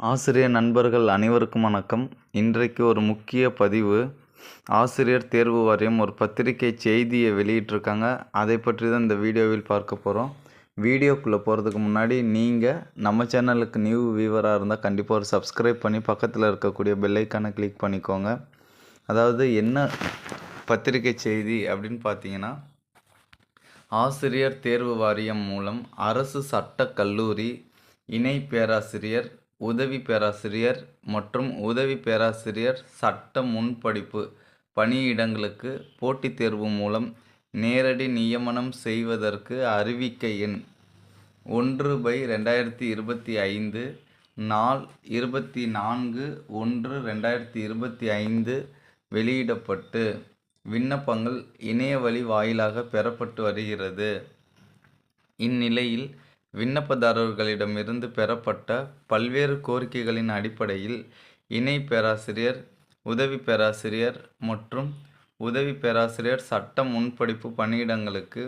ஆசிரியர் நண்பர்கள் அனைவருக்கும் வணக்கம். இன்றைக்கு ஒரு முக்கிய பதிவு. ஆசிரியர் தேர்வு வாரியம் ஒரு பத்திரிகை செய்தியை வெளியிட்டிருக்காங்க. அதை பற்றி தான் இந்த வீடியோவில் பார்க்க போகிறோம் வீடியோக்குள்ளே போகிறதுக்கு முன்னாடி நீங்கள் நம்ம சேனலுக்கு நியூ வியூவராக இருந்தால் கண்டிப்பாக ஒரு சப்ஸ்கிரைப் பண்ணி பக்கத்தில் இருக்கக்கூடிய பெல்லைக்கானை கிளிக் பண்ணிக்கோங்க. அதாவது என்ன பத்திரிகை செய்தி அப்படின்னு பார்த்தீங்கன்னா ஆசிரியர் தேர்வு வாரியம் மூலம் அரசு சட்டக் கல்லூரி இணை பேராசிரியர் உதவி பேராசிரியர் மற்றும் உதவி பேராசிரியர் சட்ட முன்படிப்பு பணியிடங்களுக்கு போட்டித் தேர்வு மூலம் நேரடி நியமனம் செய்வதற்கு அறிவிக்கை எண் ஒன்று பை ரெண்டாயிரத்தி இருபத்தி ஐந்து நாள் இருபத்தி நான்கு ஒன்று ரெண்டாயிரத்தி இருபத்தி ஐந்து வெளியிடப்பட்டு விண்ணப்பங்கள் இணையவழி வாயிலாக பெறப்பட்டு வருகிறது. இந்நிலையில் விண்ணப்பதாரர்களிடமிருந்து பெறப்பட்ட பல்வேறு கோரிக்கைகளின் அடிப்படையில் இணை பேராசிரியர் உதவி பேராசிரியர் மற்றும் உதவி பேராசிரியர் சட்ட முன்படிப்பு பணியிடங்களுக்கு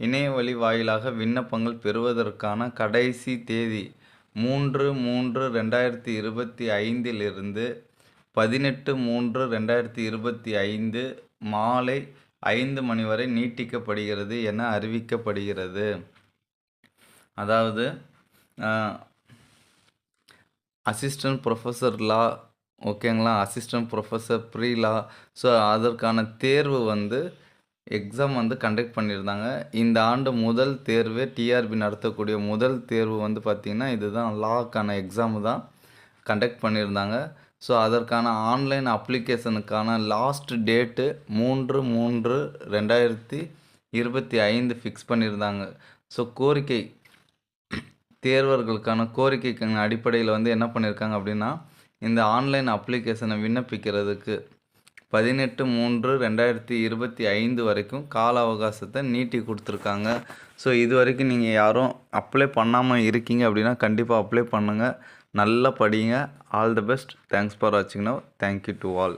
இணையவழி வாயிலாக விண்ணப்பங்கள் பெறுவதற்கான கடைசி தேதி மூன்று மூன்று ரெண்டாயிரத்தி இருபத்தி ஐந்திலிருந்து பதினெட்டு மூன்று ரெண்டாயிரத்தி இருபத்தி ஐந்து மாலை ஐந்து மணி வரை நீட்டிக்கப்படுகிறது என அறிவிக்கப்படுகிறது. அதாவது அசிஸ்டன்ட் ப்ரொஃபஸர் லா ஓகேங்களா assistant professor pre law so அதற்கான தேர்வு வந்து எக்ஸாம் வந்து கண்டக்ட் பண்ணியிருந்தாங்க. இந்த ஆண்டு முதல் தேர்வு டிஆர்பி நடத்தக்கூடிய முதல் தேர்வு வந்து பார்த்திங்கன்னா இதுதான். லாக்கான எக்ஸாமு தான் கண்டக்ட் பண்ணியிருந்தாங்க. ஸோ அதற்கான ஆன்லைன் அப்ளிகேஷனுக்கான லாஸ்ட் டேட்டு மூன்று மூன்று ரெண்டாயிரத்தி இருபத்தி ஐந்து ஃபிக்ஸ் பண்ணியிருந்தாங்க. ஸோ கோரிக்கை தேர்வர்களுக்கான கோரிக்கைக்கான அடிப்படையில் வந்து என்ன பண்ணியிருக்காங்க அப்படின்னா இந்த ஆன்லைன் அப்ளிகேஷனை விண்ணப்பிக்கிறதுக்கு பதினெட்டு மூன்று ரெண்டாயிரத்தி இருபத்தி ஐந்து வரைக்கும் கால அவகாசத்தை நீட்டி கொடுத்துருக்காங்க. ஸோ இது வரைக்கும் நீங்கள் யாரும் அப்ளை பண்ணாமல் இருக்கீங்க அப்படின்னா கண்டிப்பாக அப்ளை பண்ணுங்கள் நல்லா படிங்க. All the best thanks for வாட்சிங் now thank you to all